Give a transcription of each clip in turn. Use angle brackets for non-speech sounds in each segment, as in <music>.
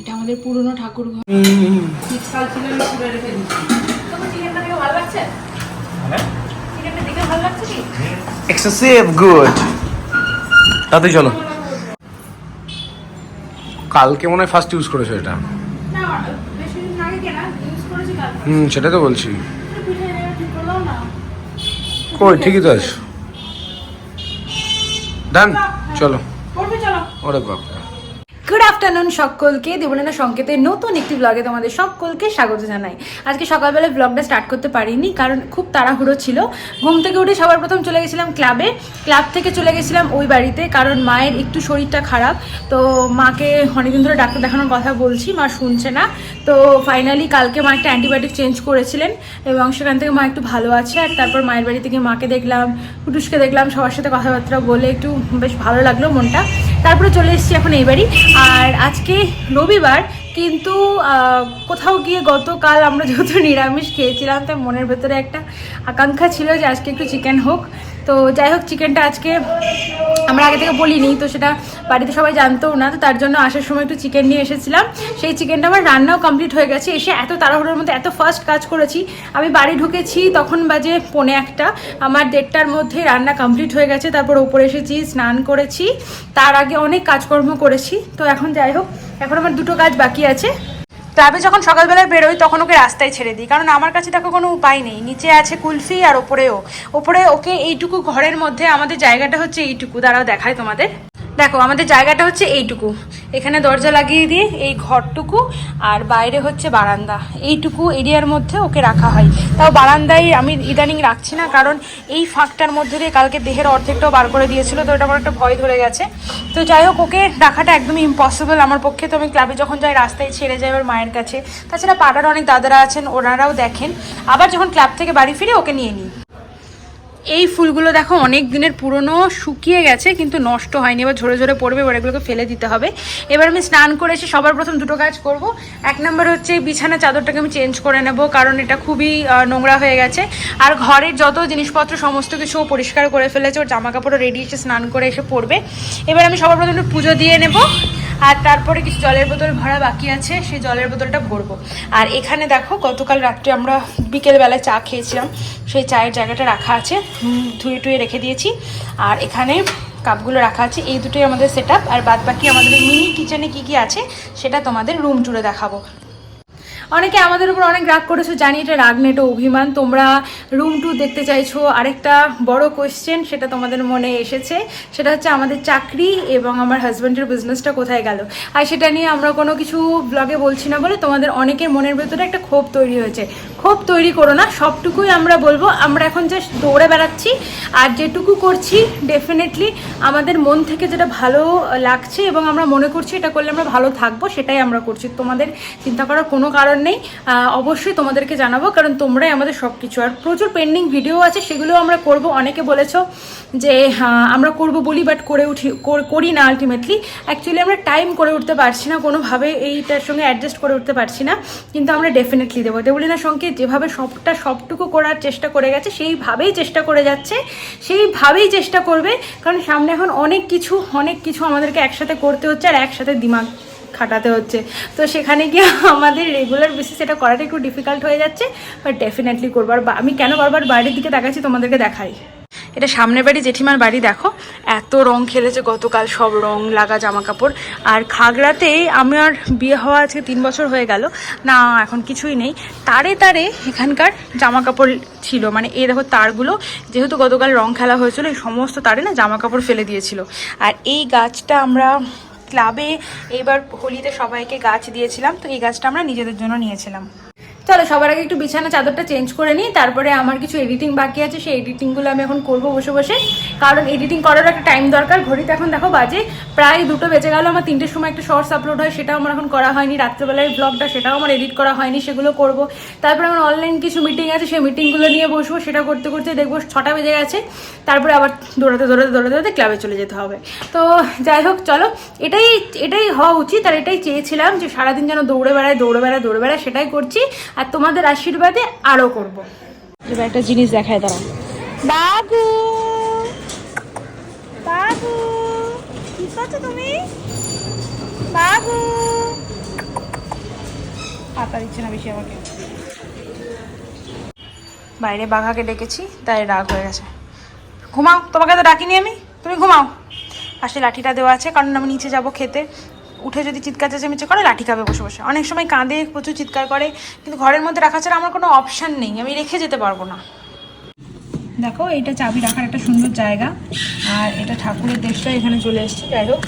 এটা আমাদের পুরনো ঠাকুর ঘর। শীতকাল ছিল আমি রেখে দিচ্ছি তোমার চিকেনটা দেখে ভালো লাগছে? চিকেনটা দেখে ভালো লাগছে কি? এক্সেসিভ গুড তাতে চলো। কালকে মনে হয় ফার্স্ট ইউজ করেছ এটা। হুম সেটাই তো বলছি। ঠিক কই ঠিকই তো আছে। ডান চলো। করবে চলো। ওরে গুড আফটারনুন সকলকে। দেবনানা সংকেতের নতুন একটি ব্লগে তোমাদের সকলকে স্বাগত জানাই। আজকে সকালবেলা ব্লগটা স্টার্ট করতে পারিনি, কারণ খুব তাড়াহুড়ো ছিল। ঘুম থেকে উঠে সবার প্রথম চলে গেছিলাম ক্লাবে ক্লাব থেকে চলে গেছিলাম ওই বাড়িতে, কারণ মায়ের একটু শরীরটা খারাপ। তো মাকে অনেকদিন ধরে ডাক্তার দেখানোর কথা বলছি, মা শুনছে না। তো ফাইনালি কালকে মা একটা অ্যান্টিবায়োটিক চেঞ্জ করেছিলেন এবং সেখান থেকে মা একটু ভালো আছে। আর তারপর মায়ের বাড়ি থেকে মাকে দেখলাম, কুটুসকে দেখলাম, সবার সাথে কথাবার্তা বলে একটু বেশ ভালো লাগল মনটা। তারপরে চলে এসেছি এখন এই বাড়ি। আর আজকে রবিবার, কিন্তু কোথাও গিয়ে গতকাল আমরা যেহেতু নিরামিষ খেয়েছিলাম তাই মনের ভেতরে একটা আকাঙ্ক্ষা ছিল যে আজকে একটু চিকেন হোক। তো যাই হোক চিকেনটা আজকে আমরা আগে থেকে বলিনি, তো সেটা বাড়িতে সবাই জানতো না, তো তার জন্য আসার সময় একটু চিকেন নিয়ে এসেছিলাম। সেই চিকেনটা আমার রান্নাও কমপ্লিট হয়ে গেছে, এসে এত তাড়াহুড়োর মধ্যে এত ফার্স্ট কাজ করেছি। আমি বাড়ি ঢুকেছি, তখন বাজে পৌনে একটা। আমার দেড়টার মধ্যে রান্না কমপ্লিট হয়ে গেছে, তারপর ওপরে এসেছি, স্নান করেছি। তার আগে অনেক কাজকর্ম করেছি, তো এখন যাই হোক, এখন আমার দুটো কাজ বাকি আছে। ক্লাবে যখন সকালবেলায় বেরোই, তখন ওকে রাস্তায় ছেড়ে দিই। কারণ আমার কাছে দেখো কোনো উপায় নেই। নিচে আছে কুলফি আর ওপরেও ওপরে ওকে এইটুকু ঘরের মধ্যে আমাদের জায়গাটা হচ্ছে এইটুকু। দাঁড়াও দেখায় তোমাদের। দেখো, আমাদের জায়গাটা হচ্ছে এইটুকু। এখানে দরজা লাগিয়ে দিয়ে এই ঘরটুকু, আর বাইরে হচ্ছে বারান্দা। এইটুকু এরিয়ার মধ্যে ওকে রাখা হয়। তাও বারান্দায় আমি ইদানিং রাখছি না, কারণ এই ফাঁকটার মধ্যে দিয়ে কালকে দেহের অর্ধেকটাও বার করে দিয়েছিল, তো ওটা আমার একটা ভয় ধরে গেছে। তো যাই হোক, ওকে রাখাটা একদমই ইম্পসিবল আমার পক্ষে তো আমি ক্লাবে যখন যাই, রাস্তায় ছেড়ে যাই ওর মায়ের কাছে। তাছাড়া পাড়ার অনেক দাদারা আছেন, ওনারাও দেখেন। আবার যখন ক্লাব থেকে বাড়ি ফিরে, ওকে নিয়ে নিই। এই ফুলগুলো দেখো অনেক দিনের পুরনো, শুকিয়ে গেছে, কিন্তু নষ্ট হয়নি। এবার ঝরে ঝরে পড়বে, এবার এগুলোকে ফেলে দিতে হবে। এবার আমি স্নান করে এসে সবার প্রথম দুটো কাজ করব। এক নম্বর হচ্ছে বিছানা চাদরটাকে আমি চেঞ্জ করে নেব, কারণ এটা খুবই নোংরা হয়ে গেছে। আর ঘরের যত জিনিসপত্র, সমস্ত কিছু পরিষ্কার করে ফেলেছে, ওর জামা কাপড়ও রেডি এসে স্নান করে এসে পড়বে। এবার আমি সবার প্রথম একটু পুজো দিয়ে নেব। আর তারপরে কিছু জলের বোতল ভরা বাকি আছে, সেই জলের বোতলটা ভরবো। আর এখানে দেখো, গতকাল রাত্রে আমরা বিকেলবেলায় চা খেয়েছিলাম, সেই চায়ের জায়গাটা রাখা আছে ধুয়ে টুয়ে রেখে দিয়েছি। আর এখানে কাপগুলো রাখা আছে, এই দুটোই আমাদের সেট আর বাদ বাকি আমাদের মিনি কিচেনে কি কি আছে, সেটা তোমাদের রুম টুরে দেখাবো। অনেকে আমাদের উপর অনেক রাগ করেছ, জানি এটা রাগ নেটো অভিমান। তোমরা রুম টু দেখতে চাইছো আরেকটা বড় কোয়েশ্চেন সেটা তোমাদের মনে এসেছে। সেটা হচ্ছে আমাদের চাকরি এবং আমার হাজব্যান্ডের বিজনেসটা কোথায় গেল। আর সেটা নিয়ে আমরা কোনো কিছু ব্লগে বলছি না বলে তোমাদের অনেকের মনের ভেতরে একটা ক্ষোভ তৈরি হয়েছে। ক্ষোভ তৈরি করো না, সবটুকুই আমরা বলব। আমরা এখন জাস্ট দৌড়ে বেড়াচ্ছি আর যেটুকু করছি ডেফিনেটলি আমাদের মন থেকে যেটা ভালো লাগছে এবং আমরা মনে করছি এটা করলে আমরা ভালো থাকব, সেটাই আমরা করছি। তোমাদের চিন্তা করার কোনো কারণ নেই। অবশ্যই তোমাদেরকে জানাব, কারণ তোমরাই আমাদের সব কিছু আর প্রচুর পেন্ডিং ভিডিও আছে সেগুলো আমরা করব। অনেকে বলেছ যে আমরা করব বলি বাট করে উঠি, করি না আলটিমেটলি অ্যাকচুয়ালি আমরা টাইম করে উঠতে পারছি না, কোনোভাবে এইটার সঙ্গে অ্যাডজাস্ট করে উঠতে পারছি না। কিন্তু আমরা ডেফিনেটলি দেবো। দেবলিনা সঙ্গে যেভাবে সবটা, সবটুকু করার চেষ্টা করে গেছে, সেইভাবেই চেষ্টা করে যাচ্ছে, সেইভাবেই চেষ্টা করবে। কারণ সামনে এখন অনেক কিছু অনেক কিছু আমাদেরকে একসাথে করতে হচ্ছে, আর একসাথে দিমাগ খাটাতে হচ্ছে। তো সেখানে গিয়ে <laughs> আমাদের রেগুলার বেসিস এটা করাটা একটু ডিফিকাল্ট হয়ে যাচ্ছে বাট ডেফিনেটলি করব। আর আমি কেন বারবার বাড়ির দিকে দেখাচ্ছি তোমাদেরকে দেখাই। এটা সামনের বাড়ি, জেঠিমার বাড়ি, দেখো। এত রং খেলেছে গতকাল, সব রং, লাগা জামা কাপড় আর খাগড়াতে আমার বিয়ে হওয়া আজকে তিন বছর হয়ে গেল। না, এখন কিছুই নেই। তারে তারে এখানকার জামা কাপড় ছিল মানে এই দেখো তারগুলো, যেহেতু গতকাল রং খেলা হয়েছিল, এই সমস্ত তারে না জামা কাপড় ফেলে দিয়েছিল। আর এই গাছটা আমরা ক্লাবে এবার হোলিতে সবাইকে গাছ দিয়েছিলাম তো এই গাছটা আমরা নিজেদের জন্য নিয়েছিলাম। চলো, সবার আগে একটু বিছানা চাদরটা চেঞ্জ করে নিই, তারপরে আমার কিছু এডিটিং বাকি আছে, সেই এডিটিংগুলো আমি এখন করব বসে বসে। কারণ এডিটিং করার একটা টাইম দরকার, ঘড়িতে এখন দেখো বাজে, প্রায় দুটো বেজে গেল, আমার তিনটের সময় একটা শর্টস আপলোড হয়, সেটাও আমার এখন করা হয়নি। রাত্রেবেলায় ব্লগটা সেটাও আমার এডিট করা হয়নি, সেগুলো করব। তারপরে আমার অনলাইন কিছু মিটিং আছে, সেই মিটিংগুলো নিয়ে বসবো, সেটা করতে করতে দেখব ছটা বেজে গেছে, তারপরে আবার দৌড়াতে দৌড়াতে দৌড়াতে দৌড়াতে ক্লাবে চলে যেতে হবে। তো যাই হোক, চলো, এটাই এটাই হওয়া উচিত, আর এটাই চেয়েছিলাম যে সারাদিন যেন দৌড়ে বেড়ায় দৌড়ে বেড়ায় দৌড়ে বেড়ায়, সেটাই করছি। আর তোমাদের আশীর্বাদে আরও করব। এবার একটা জিনিস দেখায় দাঁড়া বাবু! বাবু! কি করছ তুমি? বাবু! পাতা দিচ্ছে না বেশি আমাকে। বাইরে বাঘাকে ডেকেছি, তাই রাগ হয়ে গেছে। ঘুমাও, তোমাকে তো ডাকিনি আমি, তুমি ঘুমাও। পাশে লাঠিটা দেওয়া আছে, কারণ আমি নিচে যাব খেতে। উঠে যদি চিৎকার চেঁচেমেচে করে, লাঠি খাবে বসে বসে। অনেক সময় কাঁদে, প্রচুর চিৎকার করে, কিন্তু ঘরের মধ্যে রাখা ছাড়া আমার কোনো অপশান নেই। আমি রেখে যেতে পারব না। দেখো এটা চাবি রাখার একটা সুন্দর জায়গা। আর এটা ঠাকুরের দেশটা এখানে চলে এসেছে, যাই হোক।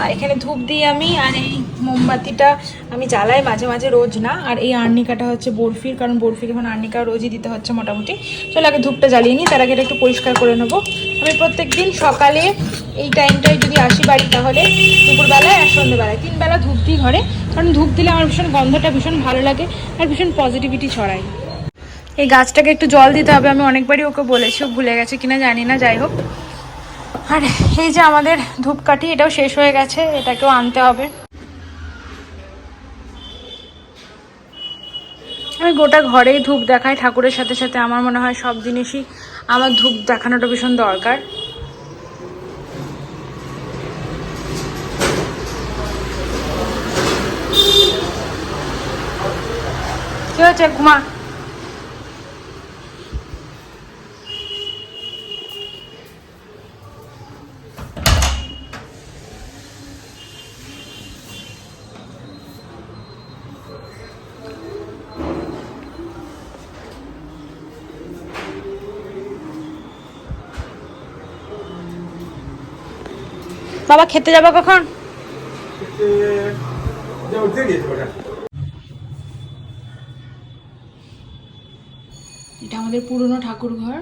আর এখানে ধূপ দিই আমি, আর এই মোমবাতিটা আমি জ্বালাই মাঝে মাঝে রোজ না। আর এই আর্নিকাটা হচ্ছে বরফির, কারণ বরফির এখন আর্নিকা রোজই দিতে হচ্ছে মোটামুটি। চলো আগে ধূপটা জ্বালিয়ে নিই, তার আগে এটা একটু পরিষ্কার করে নেব। আমি প্রত্যেক দিন সকালে এই টাইমটায় যদি আসি বাড়ি তাহলে দুপুরবেলায় আর সন্ধ্যেবেলায় তিনবেলা ধূপ দিই ঘরে, কারণ ধূপ দিলে আমার ভীষণ গন্ধটা ভীষণ ভালো লাগে আর ভীষণ পজিটিভিটি ছড়ায়। এই গাছটাকে একটু জল দিতে হবে, আমি অনেকবারই ওকে বলেছি, ও ভুলে গেছে কিনা জানি না, যাই হোক। আর এই যে আমাদের ধূপকাঠি, এটাও শেষ হয়ে গেছে, এটাকেও আনতে হবে। আমি গোটা ঘরেই ধূপ দেখাই, ঠাকুরের সাথে সাথে আমার মনে হয় সব জিনিসই, আমার ধূপ দেখানোটা ভীষণ দরকার। কি হচ্ছে ঘুমা? বাবা খেতে যাব কখন? আমাদের পুরনো ঠাকুর ঘর।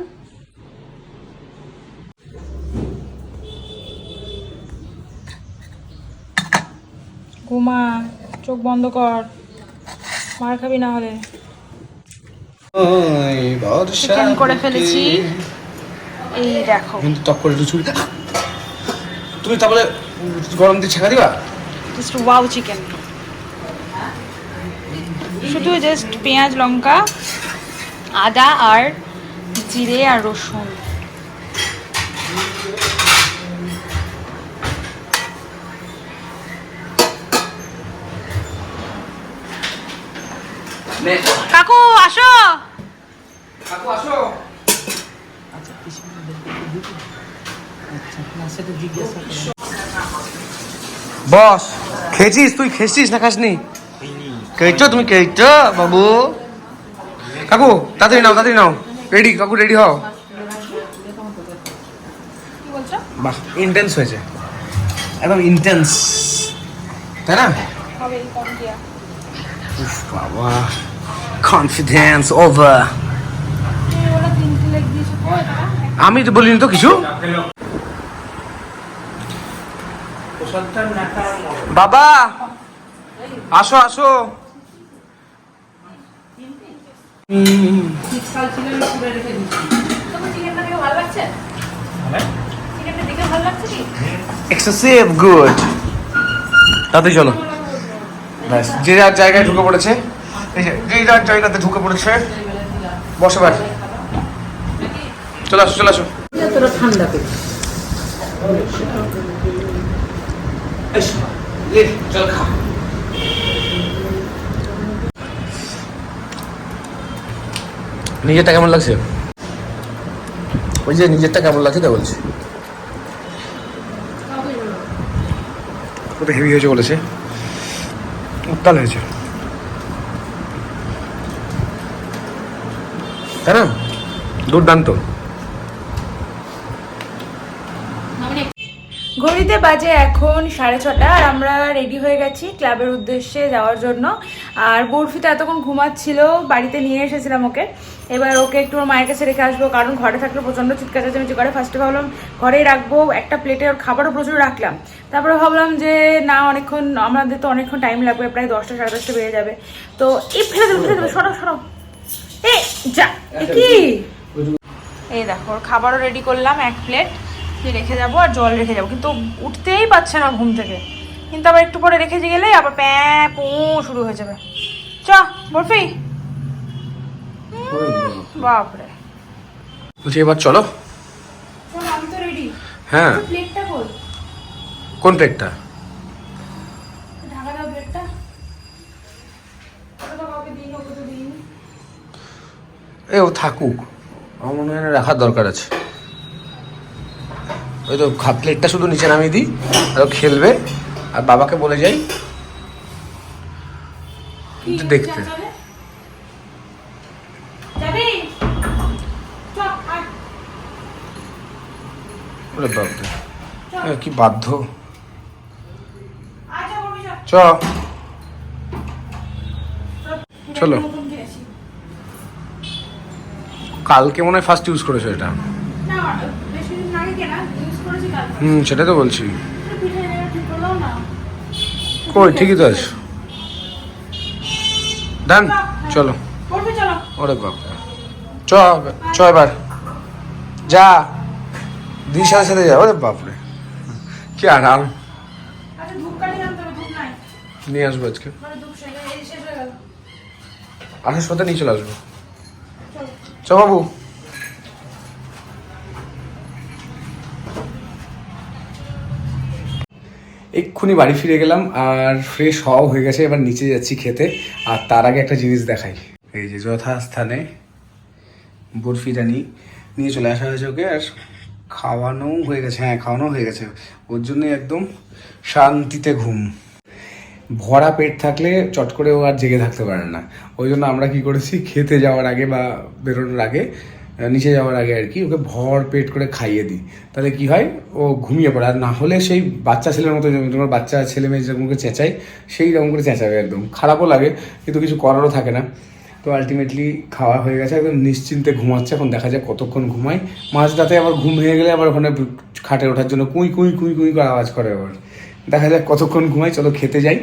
ঘুমা চোখ বন্ধ কর। মার খাবি না হলে। চিকেন করে ফেলেছি। এই দেখো। কিন্তু টক করে একটু ছুরি তুমি তারপরে গরম দিয়ে ছেঁকা দিবা জাস্ট ওয়াও চিকেন শুধু জাস্ট পেঁয়াজ লঙ্কা। আদা আর জিরে আর রসুন। কাকু আসো। কাকু আসো। বস খেয়েছিস? তুই খেয়েছিস না খাসনি? খেয়েছ। তুমি খেয়েছো? বাবু? কাকু, তাড়াতাড়ি নাও তাড়াতাড়ি নাও। রেডি কাকু রেডি হও। বাহ ইন্টেন্স হয়েছে। একদম ইন্টেন্স তাই না? বাবা কনফিডেন্স ওভার আমি তো বলিনি তো কিছু। বাবা, আসো আসো। শীতকাল ছিল আমি করে রেখে দিচ্ছি তোমার চিকেনটা দেখে ভালো লাগছে? চিকেনটা দেখে ভালো লাগছে কি? এক্সেসিভ গুড তাড়াতাড়ি চলো। ব্যাস যে যার জায়গায় ঢুকে পড়েছে এই যে যে যার জায়গাতে ঢুকে পড়েছে বসেবার চলে আসো চলে আসো। তোরা ঠান্ডা পেয়ে চল খা নিজেরটা কেমন লাগছে? ওই যে নিজেরটা কেমন লাগছে তা বলছি। ওটা হেভি হয়েছে বলেছে। উত্তাল হয়েছে। তাই না? দুর্দান্ত। ঘড়িতে বাজে এখন সাড়ে ছটা আর আমরা রেডি হয়ে গেছি ক্লাবের উদ্দেশ্যে যাওয়ার জন্য। আর বরফিটা এতক্ষণ ঘুমাচ্ছিল বাড়িতে নিয়ে এসেছিলাম ওকে। এবার ওকে একটু ওর মায়ের কাছে রেখে আসব কারণ ঘরে থাকলে প্রচণ্ড চিৎকার চেঁচামেচি করে। ফার্স্টে ভাবলাম ঘরেই রাখব একটা প্লেটে ওর খাবারও প্রচুর রাখলাম। তারপরে ভাবলাম যে না অনেকক্ষণ আমাদের তো অনেকক্ষণ টাইম লাগবে প্রায় দশটা সাড়ে দশটা বেড়ে যাবে। তো এই ফেলে দেবে ফেলে দেবে সরো সরো। এ যা এ কি? এই দেখো ওর খাবারও রেডি করলাম এক প্লেট কি রেখে যাব আর জল রেখে যাব। কিন্তু উঠতেই পারছে না ঘুম থেকে। কিন্তু আবার একটু পরে রেখে গেলে আবার প্যাঁ পো শুরু হয়ে যাবে। চ বরফি। বাপরে। বলছি এবার চলো। হ্যাঁ। আচ্ছা, কোন প্লেটটা এ ও থাকুক। আমার মনে হয় রাখার দরকার আছে। ওই তো প্লেটটা শুধু নিচে নামিয়ে দিই আর খেলবে। আর বাবাকে বলে যাই। দেখতে। যাবি? ওরে বাপরে। কি বাধ্য। চ। চলো। কালকে মনে হয় ফার্স্ট ইউজ করেছ এটা না বেশি দিন আগে কেনা ইউজ করেছি কাল হুম সেটাই তো বলছি। কই, ঠিকই তো আছে। ডান, চলো। ওরে বাপরে। চ চ এবার। যা দিদির সাথে সাথে যা, ওরে বাপরে। কি আরাম নিয়ে আসব আজকে। আসার সাথে নিয়ে চলে আসব। চ বাবু। এক্ষুনি বাড়ি ফিরে গেলাম আর ফ্রেশ হওয়া হয়ে গেছে, এবার নিচে যাচ্ছি খেতে। আর তার আগে একটা জিনিস দেখাই। এই যে যথাস্থানে বরফিটা নিয়ে চলে আসা হয়েছে ওকে, আর খাওয়ানোও হয়ে গেছে হ্যাঁ খাওয়ানো হয়ে গেছে। ওর জন্য একদম শান্তিতে ঘুম। ভরা পেট থাকলে চট করে ও আর জেগে থাকতে পারে না। ওই জন্য আমরা কি করেছি, খেতে যাওয়ার আগে বা বেরোনোর আগে নিচে যাওয়ার আগে আর কি ওকে ভর পেট করে খাইয়ে দিই। তাহলে কি হয়? ও ঘুমিয়ে পড়ে। আর না হলে সেই বাচ্চা ছেলের মতো তোমার বাচ্চা ছেলে মেয়ে যেরকম করে চেঁচাই সেই রকম করে চেঁচাবে একদম। খারাপও লাগে, কিন্তু কিছু করারও থাকে না। তো আলটিমেটলি খাওয়া হয়ে গেছে। একদম নিশ্চিন্তে ঘুমাচ্ছে। এখন দেখা যায় কতক্ষণ ঘুমায়। মাঝ রাতে আবার ঘুম ভেঙে গেলে আবার ওখানে খাটে ওঠার জন্য কুঁই কুঁই কুঁই কুঁই করে আওয়াজ করে আবার। দেখা যাক কতক্ষণ ঘুমাই চলো খেতে যাই।